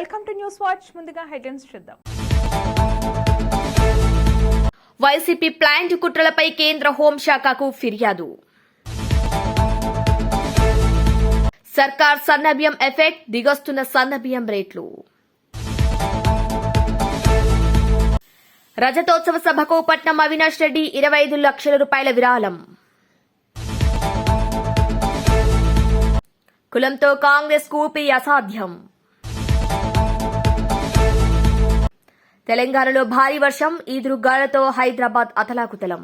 Welcome to news watch. ముందుగా headlines చూద్దాం. YCP plant కుట్రలపై కేంద్ర హోంశాఖకు ఫిర్యాదు. సర్కార్ సన్నబియ్యం ఎఫెక్ట్ దిగొస్తున్న సన్నబియ్యం రేట్లు. రజతోత్సవ సభకు పట్నం అవినాష్ రెడ్డి ఇరవై ఐదు లక్షల రూపాయల విరాళం. కులంతో కాంగ్రెస్ కూపీ అసాధ్యం. తెలంగాణలో భారీ వర్షం ఈదురుగాలతో హైదరాబాద్ అతలాకుతలం.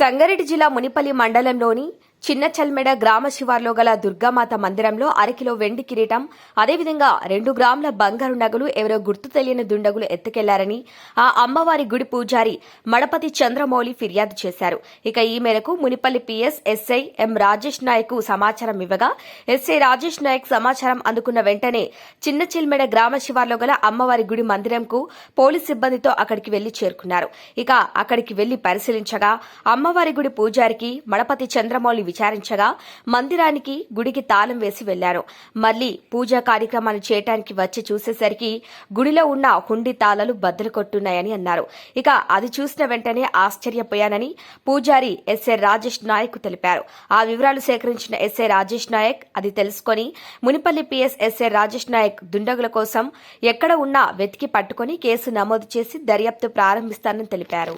సంగారెడ్డి జిల్లా మునిపల్లి మండలంలోని చిన్న చల్మెడ గ్రామ శివార్లో గల దుర్గామాత మందిరంలో అరకిలో వెండి కిరీటం అదేవిధంగా రెండు గ్రాముల బంగారు నగలు ఎవరో గుర్తు తెలియని దుండగులు ఎత్తుకెళ్ళారని ఆ అమ్మవారి గుడి పూజారి మడపతి చంద్రమౌళి ఫిర్యాదు చేశారు. ఇక ఈ మేరకు Munipalli PS SI M Rajesh Naik సమాచారం ఇవ్వగా ఎస్ఐ రాజేష్ నాయక్ సమాచారం అందుకున్న వెంటనే చిన్న చిల్మెడ గ్రామ శివార్లో గల అమ్మవారి గుడి మందిరంకు పోలీస్ సిబ్బందితో అక్కడికి వెళ్ళి చేరుకున్నారు. ఇక అక్కడికి వెళ్ళి పరిశీలించగా అమ్మవారి గుడి పూజారికి మడపతి చంద్రమౌళి విచారించగా మందిరానికి గుడికి తాళం వేసి వెళ్ళారు. మళ్ళీ పూజా కార్యక్రమాలు చేయటానికి వచ్చి చూసేసరికి గుడిలో ఉన్న హుండి తాళాలు బద్దలు కొట్టున్నాయని అన్నారు. ఇక అది చూసిన వెంటనే ఆశ్చర్యపోయానని పూజారి ఎస్ఏ రాజేష్ నాయక్ తెలిపారు. ఆ వివరాలు సేకరించిన ఎస్ఏ రాజేష్ నాయక్ అది తెలుసుకొని మునిపల్లి పిఎస్ ఎస్ఏ రాజేష్ నాయక్ దుండగుల కోసం ఎక్కడ ఉన్నా వెతికి పట్టుకుని కేసు నమోదు చేసి దర్యాప్తు ప్రారంభిస్తానని తెలిపారు.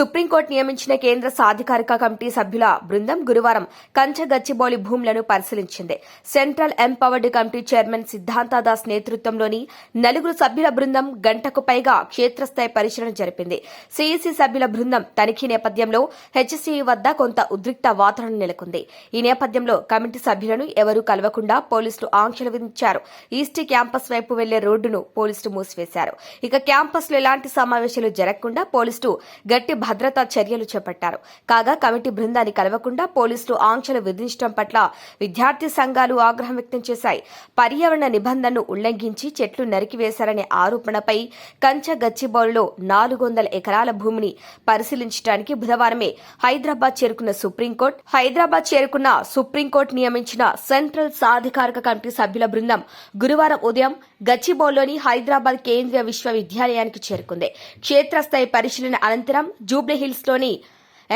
సుప్రీంకోర్టు నియమించిన కేంద్ర సాధికారిక కమిటీ సభ్యుల బృందం గురువారం కంచగచ్చిబౌలి భూములను పరిశీలించింది. సెంట్రల్ ఎంపవర్డ్ కమిటీ చైర్మన్ సిద్ధాంతదాస్ నేతృత్వంలోని నలుగురు సభ్యుల బృందం గంటకు పైగా క్షేత్రస్థాయి పరిశీలన జరిపింది. సీఈసీ సభ్యుల బృందం తనిఖీ నేపథ్యంలో హెచ్సీఈ వద్ద కొంత ఉద్రిక్త వాతావరణం నెలకొంది. ఈ నేపథ్యంలో కమిటీ సభ్యులను ఎవరూ కలవకుండా పోలీసులు ఆంక్షలు విధించారు. ఈస్ట్ క్యాంపస్ వైపు వెళ్ళే రోడ్డును పోలీసులు మూసివేశారు. ఇక క్యాంపస్లో ఎలాంటి సమావేశాలు జరగకుండా పోలీసులు గట్టి భద్రతా చర్యలు చేపట్టారు. కాగా కమిటీ బృందాన్ని కలవకుండా పోలీసులు ఆంక్షలు విధించడం పట్ల విద్యార్థి సంఘాలు ఆగ్రహం వ్యక్తం చేశాయి. పర్యావరణ నిబంధనను ఉల్లంఘించి చెట్లు నరికివేశారనే ఆరోపణపై కంచ గచ్చిబౌలిలో నాలుగు వందల ఎకరాల భూమిని పరిశీలించడానికి బుధవారమే హైదరాబాద్ చేరుకున్న సుప్రీంకోర్టు హైదరాబాద్ చేరుకున్న సుప్రీంకోర్టు నియమించిన సెంట్రల్ సాధికారిక కమిటీ సభ్యుల బృందం గురువారం ఉదయం గచ్చిబౌల్లోని హైదరాబాద్ కేంద్రీయ విశ్వవిద్యాలయానికి చేరుకుంది. క్షేత్రస్థాయి పరిశీలన అనంతరం జూబ్లీహిల్స్లోని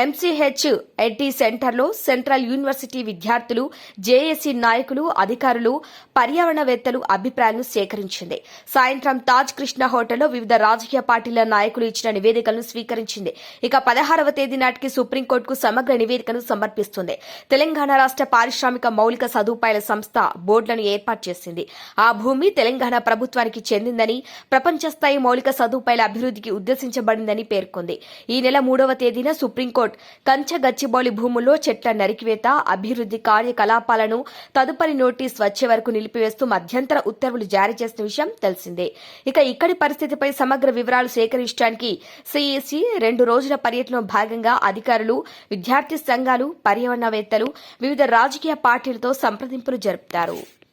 ఎంసీహెచ్ ఎన్టీ సెంటర్లో సెంట్రల్ యూనివర్సిటీ విద్యార్థులు జేఏసీ నాయకులు అధికారులు పర్యావరణవేత్తలు అభిప్రాయాలను సేకరించింది. సాయంత్రం తాజ్ కృష్ణ హోటల్లో వివిధ రాజకీయ పార్టీల నాయకులు ఇచ్చిన నివేదికలను స్వీకరించింది. ఇక పదహారవ తేదీ నాటికి సుప్రీంకోర్టుకు సమగ్ర నివేదికను సమర్పిస్తుంది. తెలంగాణ రాష్ట్ర పారిశ్రామిక మౌలిక సదుపాయాల సంస్థ బోర్డులను ఏర్పాటు చేసింది. ఆ భూమి తెలంగాణ ప్రభుత్వానికి చెందిందని ప్రపంచ స్థాయి మౌలిక సదుపాయాల అభివృద్ధికి ఉద్దేశించబడిందని పేర్కొంది. ఈ నెల మూడవ తేదీన సుప్రీంకోర్టు కంచ కంచగచ్చిబౌలి భూముల్లో చెట్ల నరికివేత అభివృద్ది కార్యకలాపాలను తదుపరి నోటీస్ వచ్చే వరకు నిలిపివేస్తూ మధ్యంతర ఉత్తర్వులు జారీ చేసిన విషయం తెలిసిందే. ఇక ఇక్కడి పరిస్థితిపై సమగ్ర వివరాలు సేకరించడానికి సిఈసి రెండు రోజుల పర్యటనలో భాగంగా అధికారులు విద్యార్థి సంఘాలు పర్యావరణవేత్తలు వివిధ రాజకీయ పార్టీలతో సంప్రదింపులు జరుపుతారు.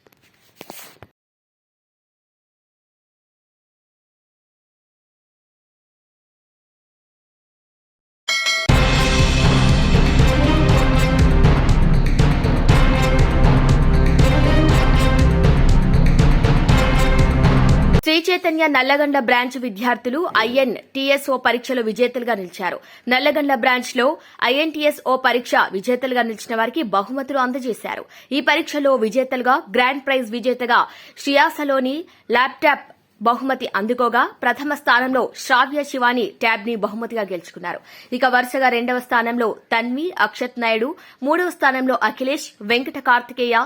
చైతన్య నల్లగండ బ్రాంచ్ విద్యార్థులు ఐఎన్ టీఎస్ఓ పరీక్షలో విజేతలుగా నిలిచారు. నల్లగండ బ్రాంచ్లో ఐఎన్టీఎస్ఓ పరీక్ష విజేతలుగా నిలిచిన వారికి బహుమతులు అందజేశారు. ఈ పరీక్షలో విజేతలుగా గ్రాండ్ ప్రైజ్ విజేతగా శ్రియాసలోని ల్యాప్టాప్ బహుమతి అందుకోగా ప్రథమ స్థానంలో శ్రావ్య శివాని ట్యాబ్ని బహుమతిగా గెలుచుకున్నారు. ఇక వరుసగా రెండవ స్థానంలో తన్వి అక్షత్ నాయుడు మూడవ స్థానంలో అఖిలేష్ వెంకట కార్తికేయ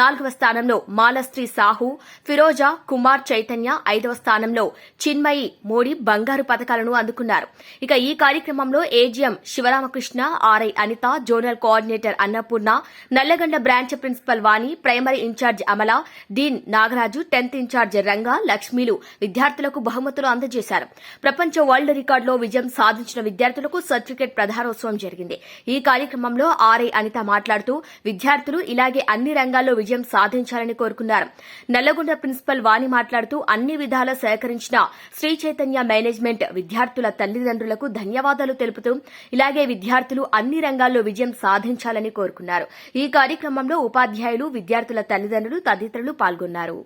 నాలుగవ స్థానంలో మాలశ్రీ సాహు ఫిరోజా కుమార్ చైతన్య ఐదవ స్థానంలో చిన్మయి మోడీ బంగారు పథకాలను అందుకున్నారు. ఇక ఈ కార్యక్రమంలో AGM Sivaramakrishna RI Anitha zonal coordinator Annapurna Nallagandla branch principal Vani primary in charge Amala dean Nagaraju tenth in charge Ranga లక్ష్మీలు విద్యార్థులకు బహుమతులు అందజేశారు. ప్రపంచ వరల్డ్ రికార్డులో విజయం సాధించిన విద్యార్థులకు సర్టిఫికెట్ ప్రధానోత్సవం జరిగింది. ఈ కార్యక్రమంలో ఆర్ఐ అనిత మాట్లాడుతూ విద్యార్థులు ఇలాగే అన్ని రంగాల్లో విజయం సాధించాలని కోరుకున్నారు. నల్లగొండ ప్రిన్సిపల్ వాణి మాట్లాడుతూ అన్ని విధాల సహకరించిన శ్రీ చైతన్య మేనేజ్మెంట్ విద్యార్థుల తల్లిదండ్రులకు ధన్యవాదాలు తెలుపుతూ ఇలాగే విద్యార్థులు అన్ని రంగాల్లో విజయం సాధించాలని కోరుకున్నారు. ఈ కార్యక్రమంలో ఉపాధ్యాయులు విద్యార్థుల తల్లిదండ్రులు తదితరులు పాల్గొన్నారు.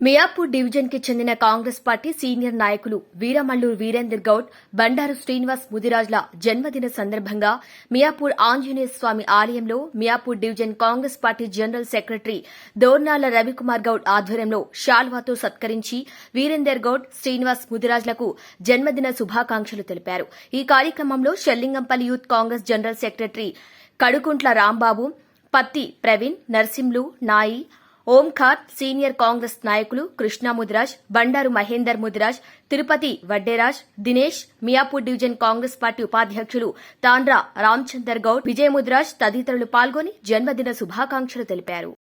మియాపూర్ డివిజన్కి చెందిన కాంగ్రెస్ పార్టీ సీనియర్ నాయకులు వీరమల్లూరు వీరేందర్ గౌడ్ బండారు శ్రీనివాస్ ముదిరాజ్ల జన్మదిన సందర్భంగా మియాపూర్ ఆంజనేయ స్వామి ఆలయంలో Miyapur division Congress party general secretary Dornala Ravikumar Goud ఆధ్వర్యంలో షాల్వాతో సత్కరించి వీరేందర్ గౌడ్ శ్రీనివాస్ ముదిరాజ్లకు జన్మదిన శుభాకాంక్షలు తెలిపారు. ఈ కార్యక్రమంలో Serilingampally youth Congress general secretary Kadukuntla Rambabu Pathi Praveen Narsimlu Nayi Omkar senior Congress నాయకులు కృష్ణా ముదిరాజ్ బండారు మహేందర్ ముదిరాజ్ తిరుపతి వడ్డేరాజ్ దినేష్ మియాపూర్ డివిజన్ కాంగ్రెస్ పార్టీ ఉపాధ్యక్షులు తాండ్రా రామచందర్ గౌడ్ విజయ ముదిరాజ్ తదితరులు పాల్గొని జన్మదిన శుభాకాంక్షలు తెలిపారు.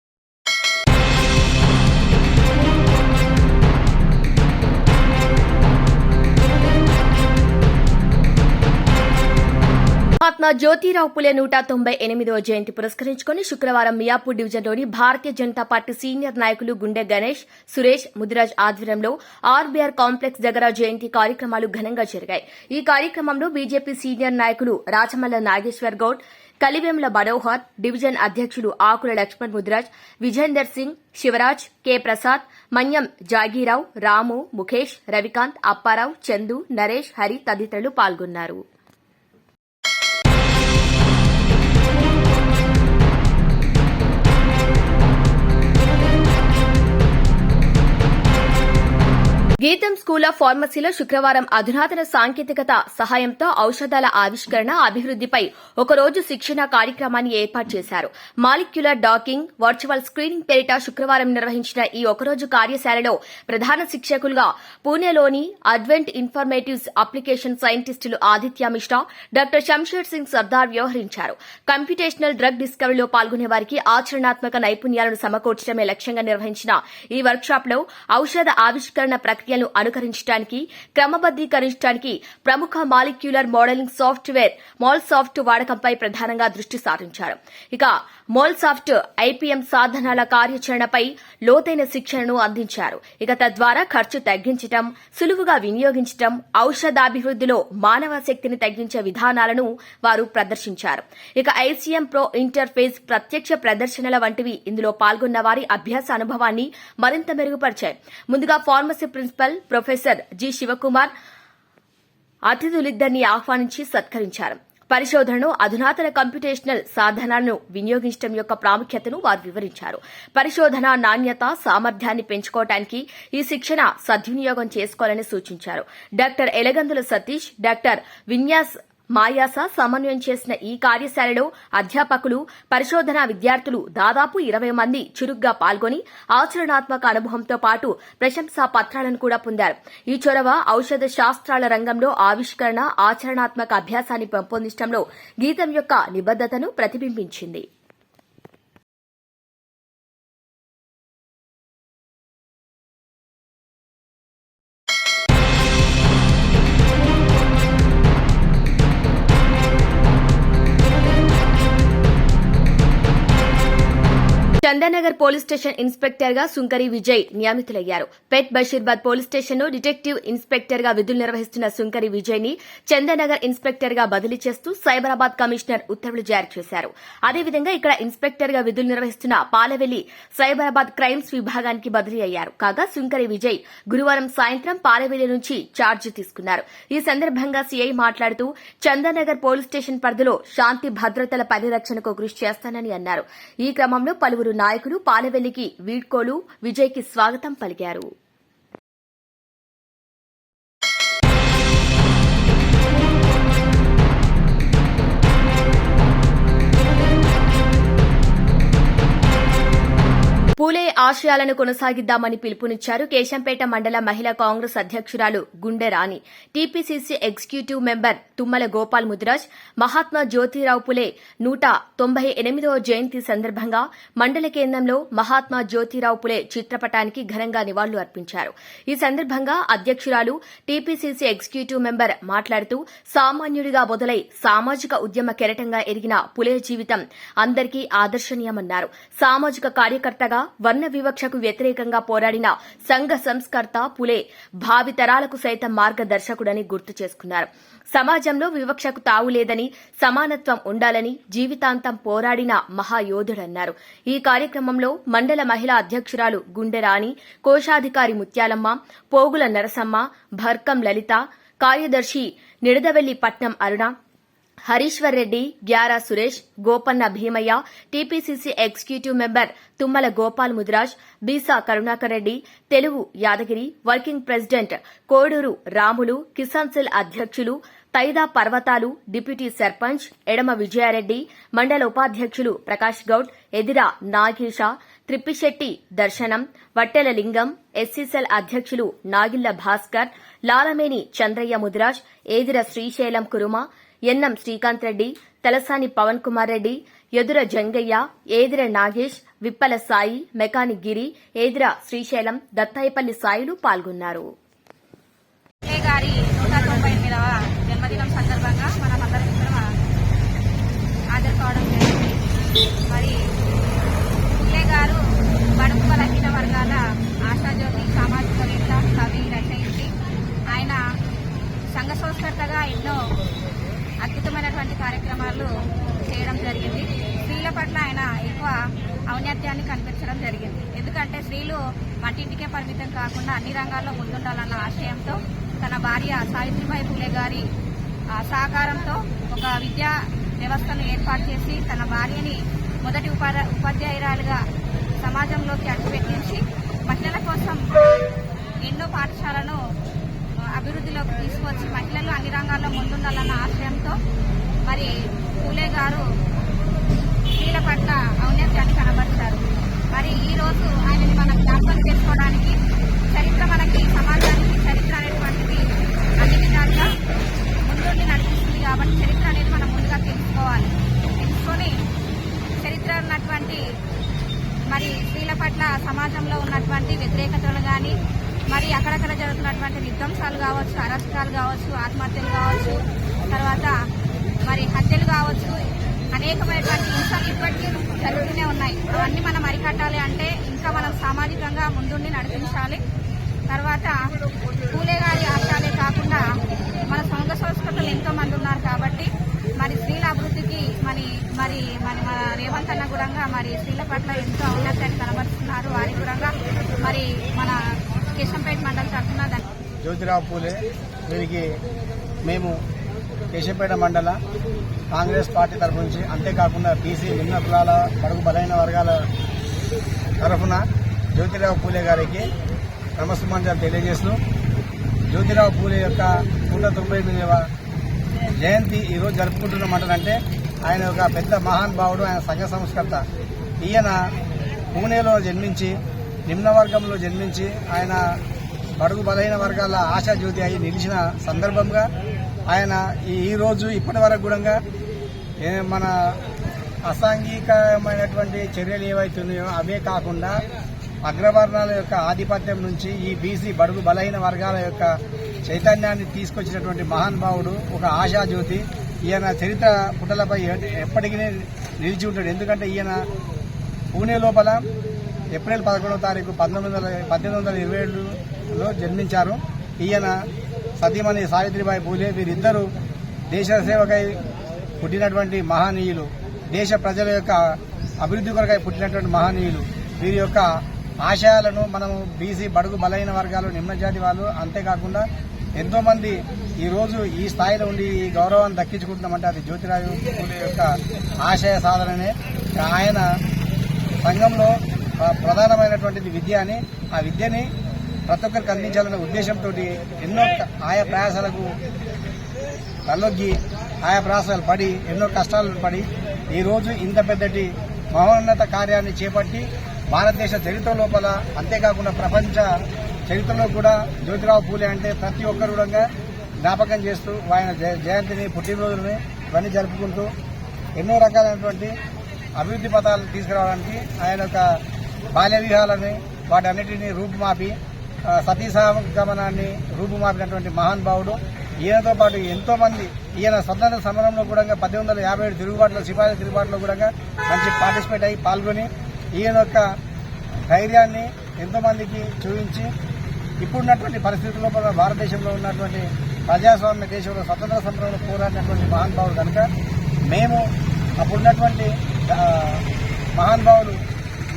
మహాత్మా జ్యోతిరావు పులే నూట తొంభై ఎనిమిదవ జయంతి పురస్కరించుకుని శుక్రవారం మియాపూర్ డివిజన్లోని భారతీయ జనతా పార్టీ సీనియర్ నాయకులు గుండె గణేష్ సురేష్ ముదిరాజ్ ఆధ్వర్యంలో ఆర్బీఆర్ కాంప్లెక్స్ దగ్గర జయంతి కార్యక్రమాలు ఘనంగా జరిగాయి. ఈ కార్యక్రమంలో బీజేపీ సీనియర్ నాయకులు రాచమల్ల నాగేశ్వర్ గౌడ్ కలివేముల మనోహర్ డివిజన్ అధ్యక్షులు ఆకుల లక్ష్మణ్ ముదిరాజ్ విజేందర్ సింగ్ శివరాజ్ కె ప్రసాద్ మన్యం జాగీరావు రాము ముఖేష్ రవికాంత్ అప్పారావు చందు నరేష్ హరి తదితరులు పాల్గొన్నారు. గీతం స్కూల్ ఆఫ్ ఫార్మసీలో శుక్రవారం అధునాతన సాంకేతికత సహాయంతో ఔషధాల ఆవిష్కరణ అభివృద్దిపై ఒకరోజు శిక్షణ కార్యక్రమాన్ని ఏర్పాటు చేశారు. మాలిక్యులర్ డాకింగ్ వర్చువల్ స్క్రీనింగ్ పేరిట శుక్రవారం నిర్వహించిన ఈ ఒకరోజు కార్యశాలలో ప్రధాన శిక్షకులుగా పూణేలోని అడ్వెంట్ ఇన్ఫర్మేటివ్స్ అప్లికేషన్ సైంటిస్టులు ఆదిత్య మిశ్రా డాక్టర్ శంషేర్ సింగ్ సర్దార్ వ్యవహరించారు. కంప్యూటేషనల్ డ్రగ్ డిస్కవరీలో పాల్గొనే వారికి ఆచరణాత్మక నైపుణ్యాలను సమకూర్చడమే లక్ష్యంగా నిర్వహించిన ఈ వర్క్షాప్లో ఔషధ ఆవిష్కరణ ప్రక్రియలను అనుకరించడానికి క్రమబద్దీకరించడానికి ప్రముఖ molecular modelling software MolSoft వాడకంపై ప్రధానంగా దృష్టి సారించారు. ఇక మోల్సాఫ్ట్ ఐపీఎం సాధనాల కార్యాచరణపై లోతైన శిక్షణను అందించారు. ఇక తద్వారా ఖర్చు తగ్గించటం సులువుగా వినియోగించటం ఔషధాభివృద్దిలో మానవ శక్తిని తగ్గించే విధానాలను వారు ప్రదర్శించారు. ఇక ఐసీఎం ప్రో ఇంటర్ఫేస్ ప్రత్యక్ష ప్రదర్శనల వంటివి ఇందులో పాల్గొన్న వారి అభ్యాస అనుభవాన్ని మరింత మెరుగుపరిచాయి. ముందుగా pharmacy principal professor G Sivakumar అతిథులిద్దరిని ఆహ్వానించి సత్కరించారు. పరిశోధనను అధునాతన కంప్యూటేషనల్ సాధనాలను వినియోగించడం యొక్క ప్రాముఖ్యతను వారు వివరించారు. పరిశోధన నాణ్యత సామర్థ్యాన్ని పెంచుకోవటానికి ఈ శిక్షణ సద్వినియోగం చేసుకోవాలని సూచించారు. డాక్టర్ ఎలగందుల సతీష్ డాక్టర్ విన్యాస్ మాయాస సమన్వయం చేసిన ఈ కార్యశాలలో అధ్యాపకులు పరిశోధనా విద్యార్థులు దాదాపు ఇరవై మంది చురుగ్గా పాల్గొని ఆచరణాత్మక అనుభవంతో పాటు ప్రశంసా పత్రాలను కూడా పొందారు. ఈ చొరవ ఔషధ శాస్త్రాల రంగంలో ఆవిష్కరణ ఆచరణాత్మక అభ్యాసాన్ని పెంపొందించడంలో గీతం యొక్క నిబద్దతను ప్రతిబింబించింది. चंदन చందానగర్ పోలీస్ స్టేషన్ ఇన్స్పెక్టర్గా సుంకరి విజయ్ నియమితులయ్యారు. పెట్ బషీర్బాద్ పోలీస్ స్టేషన్లో డిటెక్టివ్ ఇన్స్పెక్టర్గా విధులు నిర్వహిస్తున్న సుంకరి విజయ్ని చందానగర్ ఇన్స్పెక్టర్గా బదిలీ చేస్తూ సైబరాబాద్ కమిషనర్ ఉత్తర్వులు జారీ చేశారు. అదేవిధంగా ఇక్కడ ఇన్స్పెక్టర్గా విధులు నిర్వహిస్తున్న పాలవెల్లి సైబరాబాద్ క్రైమ్స్ విభాగానికి బదిలీ అయ్యారు. కాగా సుంకరి విజయ్ గురువారం సాయంత్రం పాలవెల్లి నుంచి ఛార్జ్ తీసుకున్నారు. ఈ సందర్భంగా సీఐ మాట్లాడుతూ చందానగర్ పోలీస్ స్టేషన్ పరిధిలో శాంతి భద్రతల పరిరక్షణకు కృషి చేస్తానని అన్నారు. ఈ క్రమంలో పలువురు నాయకులు పాలవెల్లికి వీడ్కోలు విజయ్కి స్వాగతం పలికారు. పూలే ఆశయాలను కొనసాగిద్దామని పిలుపునిచ్చారు కేశంపేట మండల మహిళా కాంగ్రెస్ అధ్యక్షురాలు Gunde Rani. TPCC executive member Tummala Gopal Mudiraj Mahatma Jyotirao Phule నూట తొంభై ఎనిమిదవ జయంతి సందర్భంగా మండల కేంద్రంలో మహాత్మా జ్యోతిరావు పులే చిత్రపటానికి ఘనంగా నివాళులు అర్పించారు. ఈ సందర్భంగా అధ్యక్షురాలు టీపీసీసీ ఎగ్జిక్యూటివ్ మెంబర్ మాట్లాడుతూ సామాన్యుడిగా మొదలై సామాజిక ఉద్యమ కెరటంగా ఎదిగిన పులే జీవితం అందరికీ ఆదర్శనీయమన్నారు. సామాజిక కార్యకర్తగా వర్ణ వివక్షకు వ్యతిరేకంగా పోరాడిన సంఘ సంస్కర్త పులే భావితరాలకు సైతం మార్గదర్శకుడని గుర్తు చేసుకున్నారు. సమాజంలో వివక్షకు తావు లేదని సమానత్వం ఉండాలని జీవితాంతం పోరాడిన మహాయోధుడన్నారు. ఈ కార్యక్రమంలో మండల మహిళా అధ్యక్షురాలు గుండెరాణి కోశాధికారి ముత్యాలమ్మ పోగుల నరసమ్మ భర్కం లలిత కార్యదర్శి Nidadavelli Patnam Aruna Harishwar Reddy Gyara Suresh Gopanna Bhimaiah TPCC executive member Tummala Gopal Mudiraj Beesa Karunakar Reddy Telugu Yadagiri working president Koduru Ramulu Kisan cell అధ్యక్షులు తైదా పర్వతాలు డిప్యూటీ సర్పంచ్ ఎడమ విజయారెడ్డి మండల ఉపాధ్యక్షులు ప్రకాష్ గౌడ్ ఎదిర నాగేష త్రిప్పిశెట్టి దర్శనం వట్టెల లింగం ఎస్సీసెల్ అధ్యక్షులు నాగిళ్ళ భాస్కర్ లాలమేని చంద్రయ్య ముదిరాజ్ ఏదిర శ్రీశైలం కురుమ ఎన్నం శ్రీకాంత్ రెడ్డి తలసాని పవన్ కుమార్ రెడ్డి ఎదుర జంగయ్య ఏదిర నాగేష్ విప్పల సాయి మెకానిక్ గిరి ఏదిర శ్రీశైలం దత్తాయిపల్లి సాయిలు పాల్గొన్నారు. ఏ గారి నూట తొంభై ఎనిమిదవ జన్మదినం సందర్భంగా మనం అందరం ఇక్కడ హాజరు కావడం జరిగింది. మరి పుల్లే గారు బడుగు బలహీన వర్గాల ఆశాజ్యోతి సామాజికవేత్త కవి రచయిత్రి ఆయన సంఘ సంస్కర్తగా ఎన్నో అద్భుతమైనటువంటి కార్యక్రమాలు చేయడం జరిగింది. స్త్రీల పట్ల ఆయన ఎక్కువ ఔన్నత్యాన్ని కనిపించడం జరిగింది. ఎందుకంటే స్త్రీలు వంటింటికే పరిమితం కాకుండా అన్ని రంగాల్లో ముందుండాలన్న ఆశయంతో తన భార్య సావిత్రిబాయి పూలే గారి సహకారంతో ఒక విద్యా వ్యవస్థను ఏర్పాటు చేసి తన భార్యని మొదటి ఉపా ఉపాధ్యాయురాలుగా సమాజంలోకి అడుగుపెట్టించి మహిళల కోసం ఎన్నో పాఠశాలను అభివృద్ధిలోకి తీసుకొచ్చి మహిళలు అన్ని రంగాల్లో ముందుండాలన్న ఆశయంతో మరి పూలే గారు స్త్రీల పట్ల ఔన్నత్యాన్ని కనబరిచారు. మరి ఈ రోజు ఆయనని మనం జ్ఞాపకం చేసుకోవడానికి చరిత్ర మనకి సమాజానికి చరిత్ర అనేటువంటిది అన్ని విధాలుగా ముందుండి నడిపిస్తుంది కాబట్టి చరిత్ర అనేది మనం ముందుగా తెలుసుకోవాలి. తెలుసుకొని చరిత్ర ఉన్నటువంటి మరి స్త్రీల పట్ల సమాజంలో ఉన్నటువంటి వ్యతిరేకతలు కానీ మరి అక్కడక్కడ జరుగుతున్నటువంటి విధ్వంసాలు కావచ్చు అరెస్టాలు కావచ్చు ఆత్మహత్యలు కావచ్చు తర్వాత మరి హత్యలు కావచ్చు అనేకమైనటువంటి హింసలు ఇప్పటికీ జరుగుతూనే ఉన్నాయి. అవన్నీ మనం అరికట్టాలి అంటే ఇంకా మనం సామాజికంగా ముందుండి నడిపించాలి. తర్వాత పూలే గారి ఆశయాలే కాకుండా మన సంఘ సంస్కృతులు ఎంతో మంది ఉన్నారు కాబట్టి మరి స్త్రీల అభివృద్ధికి మరి మరి మరి మన రేవంత్ అన్న కూడా మరి స్త్రీల పట్ల ఎంతో ఔన్నత్యాన్ని కనబరుస్తున్నారు. వారి కూడా మరి మన కేశంపేట మండలం తరఫున జ్యోతిరావు పూలే. వీరికి మేము కేశంపేట మండల కాంగ్రెస్ పార్టీ తరఫు నుంచి అంతేకాకుండా బీసీ నిమ్న కులాల బడుగు బలైన వర్గాల తరఫున జ్యోతిరావు పూలే గారికి నమస్సుమాంజాలు తెలియజేస్తూ జ్యోతిరావు పూలే యొక్క నూట తొంభై ఎనిమిదవ జయంతి ఈరోజు జరుపుకుంటున్నామంటారంటే ఆయన ఒక పెద్ద మహాన్ భావుడు ఆయన సంఘ సంస్కర్త. ఈయన పూణేలో జన్మించి నిమ్న వర్గంలో జన్మించి ఆయన బడుగు బలహీన వర్గాల ఆశాజ్యోతి అయి నిలిచిన సందర్భంగా ఆయన ఈ రోజు ఇప్పటి వరకు కూడా ఏ మన అసాంఘికమైనటువంటి చర్యలు ఏవైతున్నాయో అవే కాకుండా అగ్రవర్ణాల యొక్క ఆధిపత్యం నుంచి ఈ బీసీ బడుగు బలహీన వర్గాల యొక్క చైతన్యాన్ని తీసుకొచ్చినటువంటి మహానుభావుడు ఒక ఆశాజ్యోతి. ఈయన చరిత్ర పుటలపై ఎప్పటికీ నిలిచి ఉంటాడు. ఎందుకంటే ఈయన పూణే లోపల ఏప్రిల్ పదకొండవ తారీఖు పంతొమ్మిది వందల పద్దెనిమిది వందల ఇరవై ఏడులో జన్మించారు. ఈయన సతీమణి సావిత్రిబాయి పూలే. వీరిద్దరూ దేశ సేవకై పుట్టినటువంటి మహనీయులు. దేశ ప్రజల యొక్క అభివృద్ధి కొరకై పుట్టినటువంటి మహనీయులు. వీరి యొక్క ఆశయాలను మనము బీసీ బడుగు బలైన వర్గాలు నిమ్నజాతి వాళ్ళు అంతేకాకుండా ఎంతో మంది ఈ రోజు ఈ స్థాయిలో ఉండి ఈ గౌరవాన్ని దక్కించుకుంటున్నామంటే అది జ్యోతిరాజు పూలే యొక్క ఆశయ సాధననే. ఆయన సంఘంలో ప్రధానమైనటువంటిది విద్య అని. ఆ విద్యని ప్రతి ఒక్కరికి అందించాలనే ఉద్దేశంతో ఎన్నో ఆయా ప్రయాసాలకు తల్లొగ్గి ఆయా ప్రయాసాలు పడి ఎన్నో కష్టాలను పడి ఈరోజు ఇంత పెద్దటి మహోన్నత కార్యాన్ని చేపట్టి భారతదేశ చరిత్ర లోపల అంతేకాకుండా ప్రపంచ చరిత్రలో కూడా జ్యోతిరావు పూలే అంటే ప్రతి ఒక్కరు కూడా జ్ఞాపకం చేస్తూ ఆయన జయంతిని పుట్టినరోజుని ఇవన్నీ జరుపుకుంటూ ఎన్నో రకాలైనటువంటి అభివృద్ధి పథాలు తీసుకురావడానికి ఆయన యొక్క బాల్య వివాహాలని వాటన్నిటిని రూపుమాపి ఆ, సతీ సహగమనాన్ని రూపుమాపినటువంటి మహానుభావుడు ఈయనతో పాటు ఎంతో మంది ఈయన స్వతంత్ర సమరంలో కూడా పద్దెనిమిది వందల యాభై ఏడు తిరుగుబాటులో సిపాయి తిరుగుబాటులో కూడా మంచి పార్టిసిపేట్ అయ్యి పాల్గొని ఈయన యొక్క ధైర్యాన్ని ఎంతో మందికి చూపించి ఇప్పుడున్నటువంటి పరిస్థితుల్లో కూడా భారతదేశంలో ఉన్నటువంటి ప్రజాస్వామ్య దేశంలో స్వతంత్ర సంబరంలో పోరాడినటువంటి మహానుభావులు కనుక మేము అప్పుడున్నటువంటి మహానుభావులు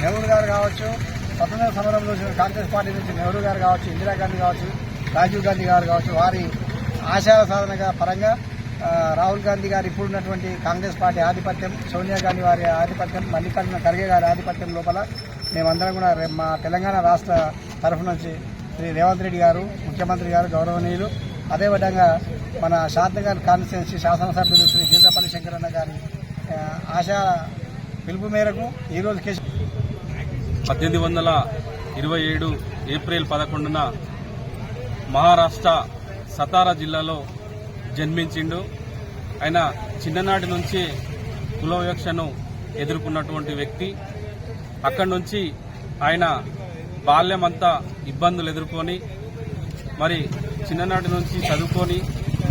నెహ్రూ గారు కావచ్చు స్వతంత్ర సమరంలో కాంగ్రెస్ పార్టీ నుంచి నెహ్రూ గారు కావచ్చు ఇందిరాగాంధీ కావచ్చు రాజీవ్ గాంధీ గారు కావచ్చు వారి ఆశయాల సాధనగా పరంగా రాహుల్ గాంధీ గారు ఇప్పుడున్నటువంటి కాంగ్రెస్ పార్టీ ఆధిపత్యం సోనియా గాంధీ వారి ఆధిపత్యం మల్లికార్జున ఖర్గే గారి ఆధిపత్యం లోపల మేమందరం కూడా మా తెలంగాణ రాష్ట్ర తరఫు నుంచి శ్రీ రేవంత్ రెడ్డి గారు ముఖ్యమంత్రి గారు గౌరవనీయులు అదేవిధంగా మన శాంతగారి కాన్స్టిట్యున్సీ శాసనసభ్యులు శ్రీ జీర్లపల్లి శంకరన్న గారి ఆశా పిలుపు మేరకు ఈరోజు కేసు పద్దెనిమిది వందల ఇరవై ఏడు ఏప్రిల్ పదకొండున మహారాష్ట్ర సతారా జిల్లాలో జన్మించిండు. ఆయన చిన్ననాటి నుంచి కులవివక్షను ఎదుర్కొన్నటువంటి వ్యక్తి. అక్కడి నుంచి ఆయన బాల్యమంతా ఇబ్బందులు ఎదుర్కొని మరి చిన్ననాటి నుంచి చదువుకొని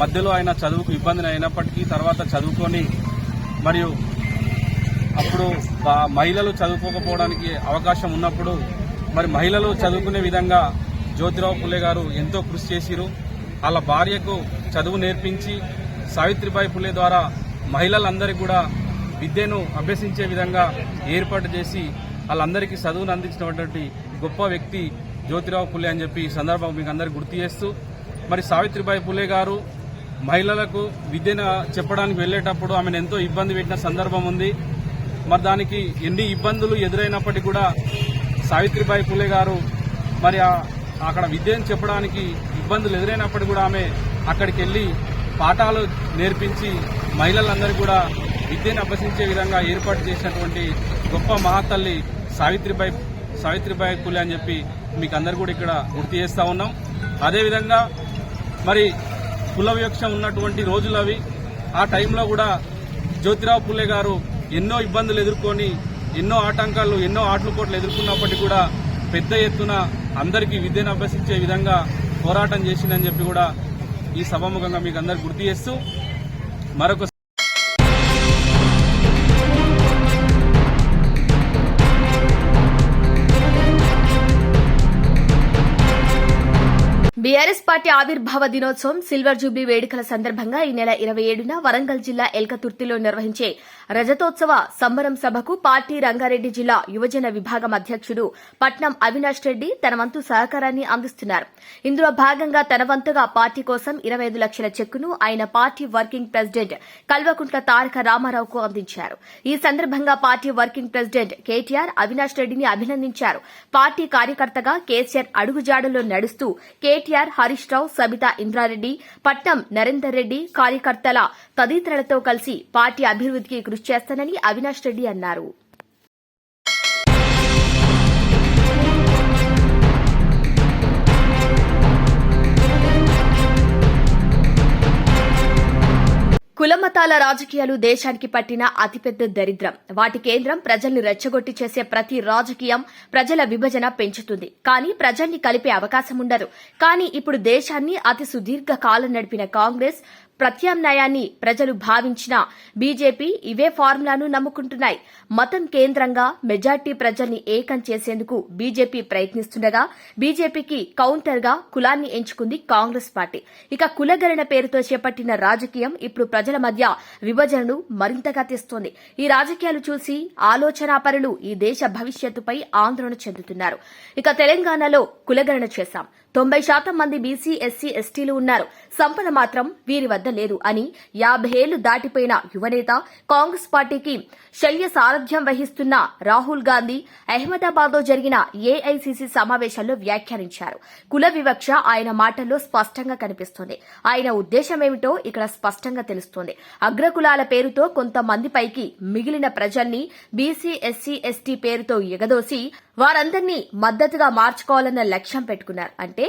మధ్యలో ఆయన చదువుకు ఇబ్బంది అయినప్పటికీ తర్వాత చదువుకొని మరియు అప్పుడు మహిళలు చదువుకోకపోవడానికి అవకాశం ఉన్నప్పుడు మరి మహిళలు చదువుకునే విధంగా జ్యోతిరావు పుల్లే గారు ఎంతో కృషి చేసిరు. వాళ్ళ భార్యకు చదువు నేర్పించి సావిత్రిబాయి పులే ద్వారా మహిళలందరికీ కూడా విద్యను అభ్యసించే విధంగా ఏర్పాటు చేసి వాళ్ళందరికీ చదువును అందించినటువంటి గొప్ప వ్యక్తి జ్యోతిరావు పుల్లే అని చెప్పి ఈ సందర్భం మీకు అందరికీ గుర్తు చేస్తూ మరి సావిత్రిబాయి పులే గారు మహిళలకు విద్యను చెప్పడానికి వెళ్ళేటప్పుడు ఆమెను ఎంతో ఇబ్బంది పెట్టిన సందర్భం ఉంది. మరి దానికి ఎన్ని ఇబ్బందులు ఎదురైనప్పటికీ కూడా సావిత్రిబాయి పూలే గారు మరి ఆ- అక్కడ విద్యను చెప్పడానికి ఇబ్బందులు ఎదురైనప్పటికీ కూడా ఆమె అక్కడికి వెళ్ళి పాఠాలు నేర్పించి మహిళలందరూ కూడా విద్యను అభ్యసించే విధంగా ఏర్పాటు చేసినటువంటి గొప్ప మహాతల్లి సావిత్రిబాయి సావిత్రిబాయి పులే అని చెప్పి మీకు అందరు కూడా ఇక్కడ గుర్తు చేస్తూ ఉన్నాం. అదేవిధంగా మరి కుల వివక్ష ఉన్నటువంటి రోజులు అవి. ఆ టైంలో కూడా జ్యోతిరావు పుల్లే గారు ఎన్నో ఇబ్బందులు ఎదుర్కొని ఎన్నో ఆటంకాలు ఎన్నో ఆటలుపోట్లు ఎదుర్కొన్నప్పటికీ కూడా పెద్ద ఎత్తున అందరికీ విద్యను అభ్యసించే విధంగా పోరాటం చేసిందని చెప్పి కూడా ఈ సభాముఖంగా మీకు అందరు గుర్తు చేస్తూ మరొక బీఆర్ఎస్ పార్టీ ఆవిర్భావ దినోత్సవం సిల్వర్ జూబ్లీ వేడుకల సందర్భంగా ఈ నెల ఇరవై ఏడున వరంగల్ జిల్లా ఎల్కతుర్తిలో నిర్వహించే రజతోత్సవ సంబరం సభకు పార్టీ రంగారెడ్డి జిల్లా యువజన విభాగం అధ్యక్షుడు పట్నం అవినాష్ రెడ్డి తన వంతు సహకారాన్ని అందిస్తున్నారు. ఇందులో భాగంగా తన వంతుగా పార్టీ కోసం ఇరవై ఐదు లక్షల చెక్కును ఆయన party working president Kalvakuntla Taraka రామారావుకు అందించారు. ఈ సందర్భంగా party working president KTR Avinash రెడ్డిని అభినందించారు. పార్టీ కార్యకర్తగా కేసీఆర్ అడుగుజాడలో నడుస్తూ కేటీఆర్ హరీష్ రావు సబితా ఇంద్రారెడ్డి పట్నం నరేందర్ రెడ్డి కార్యకర్తల తదితరులతో కలిసి పార్టీ అభివృద్ధికి కృషి చేస్తానని అవినాష్ రెడ్డి అన్నారు. కులమతాల రాజకీయాలు దేశానికి పట్టిన అతిపెద్ద దరిద్రం. వాటి కేంద్రం ప్రజల్ని రెచ్చగొట్టి చేసే ప్రతి రాజకీయం ప్రజల విభజన పెంచుతుంది. కానీ ప్రజల్ని కలిపే అవకాశం ఉండదు. కానీ ఇప్పుడు దేశాన్ని అతి సుదీర్ఘ కాలం నడిపిన కాంగ్రెస్ ప్రత్యామ్నాయాన్ని ప్రజలు భావించిన బీజేపీ ఇవే ఫార్ములాను నమ్ముకుంటున్నాయి. మతం కేంద్రంగా మెజార్టీ ప్రజల్ని ఏకం చేసేందుకు బీజేపీ ప్రయత్నిస్తుండగా బీజేపీకి కౌంటర్గా కులాన్ని ఎంచుకుంది కాంగ్రెస్ పార్టీ. ఇక కులగరణ పేరుతో చేపట్టిన రాజకీయం ఇప్పుడు ప్రజల మధ్య విభజనను మరింతగా తెస్తోంది. ఈ రాజకీయాలు చూసి ఆలోచనాపరులు ఈ దేశ భవిష్యత్తుపై ఆందోళన చెందుతున్నారు. ఇక తెలంగాణలో కులగరణ చేశాం. తొంభై శాతం మంది బీసీ ఎస్సీ ఎస్టీలు ఉన్నారు. సంపద మాత్రం వీరి వద్ద లేదు అని యాభై ఏళ్ళు దాటిపోయిన యువనేత కాంగ్రెస్ పార్టీకి శల్య సారథ్యం వహిస్తున్న రాహుల్ గాంధీ అహ్మదాబాద్లో జరిగిన ఏఐసీసీ సమావేశంలో వ్యాఖ్యానించారు. కుల వివక్ష ఆయన మాటల్లో స్పష్టంగా కనిపిస్తోంది. ఆయన ఉద్దేశమేమిటో ఇక్కడ స్పష్టంగా తెలుస్తోంది. అగ్రకులాల పేరుతో కొంతమందిపైకి మిగిలిన ప్రజల్ని బీసీ ఎస్సీ ఎస్టీ పేరుతో ఎగదోసి వారందరినీ మద్దతుగా మార్చుకోవాలన్న లక్ష్యం పెట్టుకున్నారు. అంటే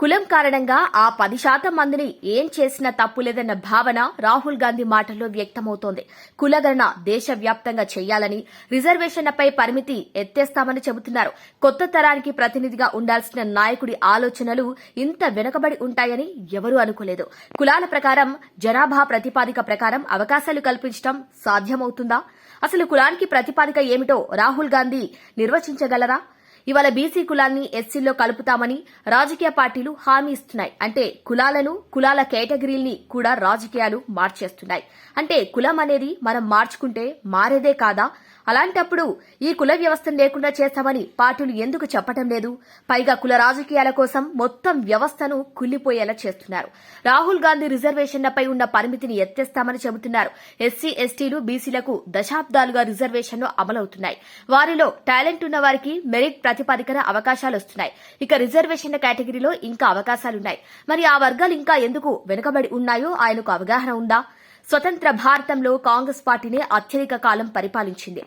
కులం కారణంగా ఆ పది శాతం మందిని ఏం చేసినా తప్పు లేదన్న భావన రాహుల్ గాంధీ మాటల్లో వ్యక్తమవుతోంది. కులగణన దేశవ్యాప్తంగా చేయాలని రిజర్వేషన్లపై పరిమితి ఎత్తేస్తామని చెబుతున్నారు. కొత్త తరానికి ప్రతినిధిగా ఉండాల్సిన నాయకుడి ఆలోచనలు ఇంత వెనుకబడి ఉంటాయని ఎవరూ అనుకోలేదు. కులాల ప్రకారం జనాభా ప్రతిపాదిక ప్రకారం అవకాశాలు కల్పించడం సాధ్యమవుతుందా? అసలు కులానికి ప్రతిపాదిక ఏమిటో రాహుల్ గాంధీ నిర్వచించగలరా? ఇవాళ బీసీ కులాన్ని ఎస్సీల్లో కలుపుతామని రాజకీయ పార్టీలు హామీ ఇస్తున్నాయి. అంటే కులాలను కులాల కేటగిరీల్ని కూడా రాజకీయాలు మార్చేస్తున్నాయి. అంటే కులం అనేది మనం మార్చుకుంటే మారేదే కాదా? అలాంటప్పుడు ఈ కుల వ్యవస్థను లేకుండా చేస్తామని పార్టీలు ఎందుకు చెప్పటం లేదు? పైగా కుల రాజకీయాల కోసం మొత్తం వ్యవస్థను కుల్లిపోయేలా చేస్తున్నారు. రాహుల్ గాంధీ రిజర్వేషన్లపై ఉన్న పరిమితిని ఎత్తేస్తామని చెబుతున్నారు. ఎస్సీ ఎస్టీలు బీసీలకు దశాబ్దాలుగా రిజర్వేషన్లు అమలవుతున్నాయి. వారిలో టాలెంట్ ఉన్న వారికి మెరిట్ ప్రతిపాదికన అవకాశాలు వస్తున్నాయి. ఇక రిజర్వేషన్ల కేటగిరీలో ఇంకా అవకాశాలున్నాయి. మరి ఆ వర్గాలు ఇంకా ఎందుకు వెనుకబడి ఉన్నాయో ఆయనకు అవగాహన ఉందా? స్వతంత్ర భారతంలో కాంగ్రెస్ పార్టీనే అత్యధిక కాలం పరిపాలించింది.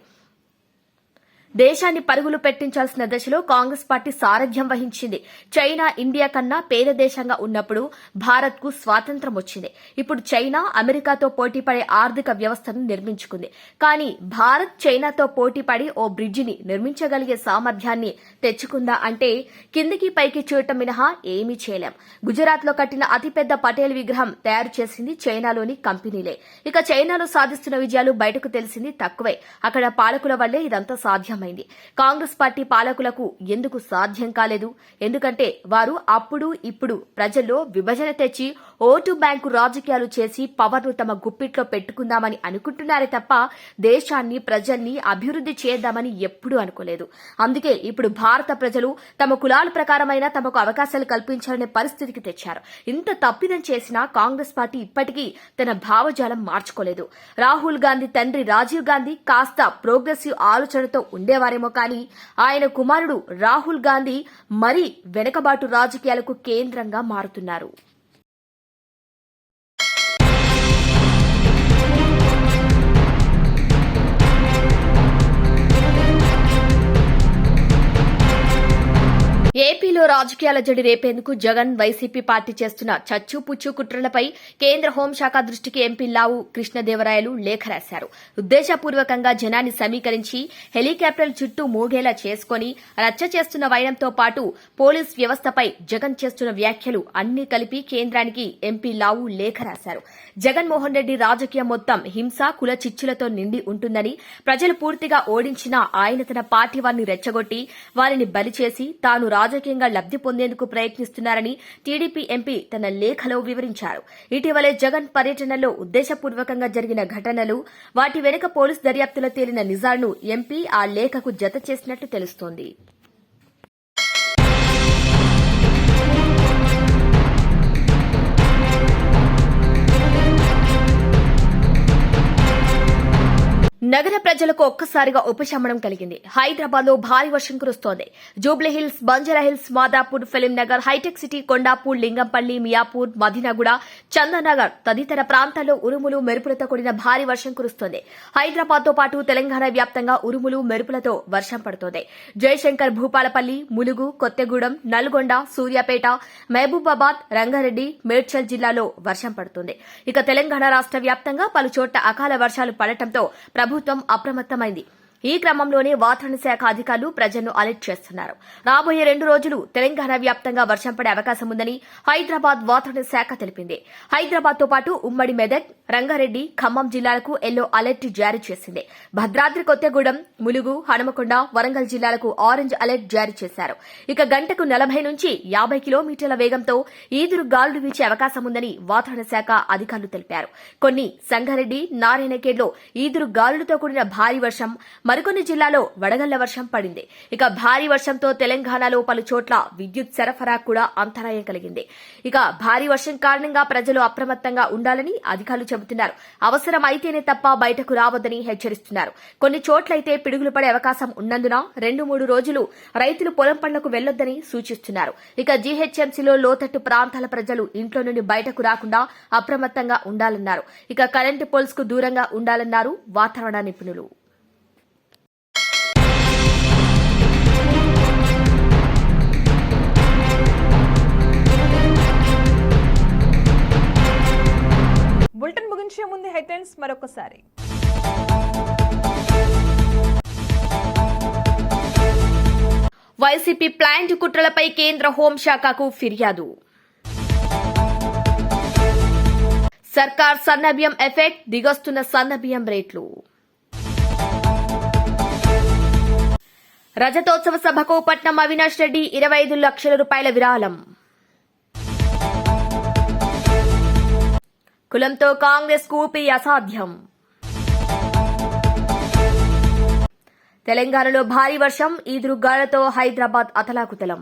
దేశాన్ని పరుగులు పెట్టించాల్సిన దశలో కాంగ్రెస్ పార్టీ సారథ్యం వహించింది. చైనా ఇండియా కన్నా పేద దేశంగా ఉన్నప్పుడు భారత్కు స్వాతంత్రం వచ్చింది. ఇప్పుడు చైనా అమెరికాతో పోటీపడే ఆర్థిక వ్యవస్థను నిర్మించుకుంది. కానీ భారత్ చైనాతో పోటీపడి ఓ బ్రిడ్జిని నిర్మించగలిగే సామర్థ్యాన్ని తెచ్చుకుందా అంటే కిందికి పైకి చూడటం మినహా ఏమీ చేయలేం. గుజరాత్లో కట్టిన అతిపెద్ద పటేల్ విగ్రహం తయారు చేసింది చైనాలోని కంపెనీలే. ఇక చైనాలో సాధిస్తున్న విజయాలు బయటకు తెలిసింది తక్కువే. అక్కడ పాలకుల వల్లే ఇదంతా సాధ్యం సాధ్యమైంది కాంగ్రెస్ పార్టీ పాలకులకు ఎందుకు సాధ్యం కాలేదు? ఎందుకంటే వారు అప్పుడు ఇప్పుడు ప్రజల్లో విభజన తెచ్చి ఓటు బ్యాంకు రాజకీయాలు చేసి పవర్ను తమ గుప్పిట్లో పెట్టుకుందామని అనుకుంటున్నారే తప్ప దేశాన్ని ప్రజల్ని అభివృద్ధి చేద్దామని ఎప్పుడూ అనుకోలేదు. అందుకే ఇప్పుడు భారత ప్రజలు తమ కులాల ప్రకారమైన తమకు అవకాశాలు కల్పించాలనే పరిస్థితికి తెచ్చారు. ఇంత తప్పిదం చేసినా కాంగ్రెస్ పార్టీ ఇప్పటికీ తన భావజాలం మార్చుకోలేదు. రాహుల్ గాంధీ తండ్రి రాజీవ్ గాంధీ కాస్త ప్రోగ్రెసివ్ ఆలోచనతో ఉండేవారేమో కానీ ఆయన కుమారుడు రాహుల్ గాంధీ మరీ వెనుకబాటు రాజకీయాలకు కేంద్రంగా మారుతున్నారు. ఏపీలో రాజకీయాల జడి రేపేందుకు జగన్ వైసీపీ పార్టీ చేస్తున్న చచ్చు పుచ్చు కుట్రలపై కేంద్ర హోంశాఖ దృష్టికి ఎంపీ లావు కృష్ణదేవరాయలు లేఖ రాశారు. ఉద్దేశపూర్వకంగా జనాన్ని సమీకరించి హెలికాప్టర్ చుట్టూ మూగేలా చేసుకుని రచ్చ చేస్తున్న వైనంతో పాటు పోలీస్ వ్యవస్థపై జగన్ చేస్తున్న వ్యాఖ్యలు అన్ని కలిపి కేంద్రానికి ఎంపీ లావు లేఖ రాశారు. జగన్మోహన్ రెడ్డి రాజకీయం మొత్తం హింస కుల చిచ్చులతో నిండి ఉంటుందని ప్రజలు పూర్తిగా ఓడించినా ఆయన తన పార్టీ వారిని రెచ్చగొట్టి వారిని బలి చేసి తాను రాజకీయంగా లబ్ది పొందేందుకు ప్రయత్నిస్తున్నారని టీడీపీ ఎంపీ తన లేఖలో వివరించారు. ఇటీవలే జగన్ పర్యటనలో ఉద్దేశపూర్వకంగా జరిగిన ఘటనలు వాటి వెనుక పోలీస్ దర్యాప్తులో తేలిన నిజాలను ఎంపీ ఆ లేఖకు జత చేసినట్లు తెలుస్తోంది. నగర ప్రజలకు ఒక్కసారిగా ఉపశమనం కలిగింది. హైదరాబాద్లో భారీ వర్షం కురుస్తోంది. Jubilee Hills Banjara Hills Madhapur film Nagar Hitec City Kondapur Lingampally Miyapur Madinaguda Chandanagar తదితర ప్రాంతాల్లో ఉరుములు మెరుపులతో కూడిన భారీ వర్షం కురుస్తోంది. హైదరాబాద్తో పాటు తెలంగాణ వ్యాప్తంగా ఉరుములు మెరుపులతో వర్షం పడుతోంది. జయశంకర్ భూపాలపల్లి ములుగు కొత్తగూడెం నల్గొండ సూర్యాపేట మహబూబాబాద్ రంగారెడ్డి మేడ్చల్ జిల్లాలో వర్షం పడుతోంది. ఇక తెలంగాణ రాష్ట్ర వ్యాప్తంగా పలు చోట్ల అకాల వర్షాలు పడటంతో ప్రభుత్వం అప్రమత్తమైంది. ఈ క్రమంలోనే వాతావరణ శాఖ అధికారులు ప్రజలను అలర్ట్ చేస్తున్నారు. రాబోయే రెండు రోజులు తెలంగాణ వ్యాప్తంగా వర్షం పడే అవకాశం ఉందని హైదరాబాద్ వాతావరణ శాఖ తెలిపింది. హైదరాబాద్తో పాటు ఉమ్మడి మెదక్ రంగారెడ్డి ఖమ్మం జిల్లాలకు ఎల్లో అలర్ట్ జారీ చేసింది. భద్రాద్రి కొత్తగూడెం ములుగు హనుమకొండ వరంగల్ జిల్లాలకు ఆరెంజ్ అలర్ట్ జారీ చేశారు. ఇక గంటకు నలభై నుంచి యాభై కిలోమీటర్ల వేగంతో ఈదురు గాలులు వీచే అవకాశం ఉందని వాతావరణ శాఖ అధికారులు తెలిపారు. కొన్ని సంగారెడ్డి నారాయణఖేడ్లో ఈదురు గాలులతో కూడిన భారీ వర్షం మరికొన్ని జిల్లాలో వడగళ్ళ వర్షం పడింది. ఇక భారీ వర్షంతో తెలంగాణలో పలు చోట్ల విద్యుత్ సరఫరా కూడా అంతరాయం కలిగింది. ఇక భారీ వర్షం కారణంగా ప్రజలు అప్రమత్తంగా ఉండాలని అధికారులు చెబుతున్నారు. అవసరం అయితేనే తప్ప బయటకు రావద్దని హెచ్చరిస్తున్నారు. కొన్ని చోట్లయితే పిడుగులు పడే అవకాశం ఉన్నందున రెండు మూడు రోజులు రైతులు పొలం పనులకు వెళ్ళొద్దని సూచిస్తున్నారు. ఇక జీహెచ్ఎంసీలో లోతట్టు ప్రాంతాల ప్రజలు ఇంట్లో నుండి బయటకు రాకుండా అప్రమత్తంగా ఉండాలన్నారు. ఇక కరెంటు పోల్స్కు దూరంగా ఉండాలన్నారు వాతావరణ నిపుణులు. బులెటిన్ ముగించే ముందు హెడ్లైన్స్ మరొకసారి. వైసీపీ ప్లాంట్ కుట్రలపై కేంద్ర హోంశాఖకు ఫిర్యాదు. సర్కార్ సన్నబియ్యం ఎఫెక్ట్ దిగొస్తున్న సన్నబియ్యం రేట్లు. రజతోత్సవ సభకు పట్నం అవినాష్ రెడ్డి ఇరవై ఐదు లక్షల రూపాయల విరాళం. కులంతో కాంగ్రెస్ కూపీ అసాధ్యం. తెలంగాణలో భారీ వర్షం ఈదురుగాలతో హైదరాబాద్ అతలాకుతలం.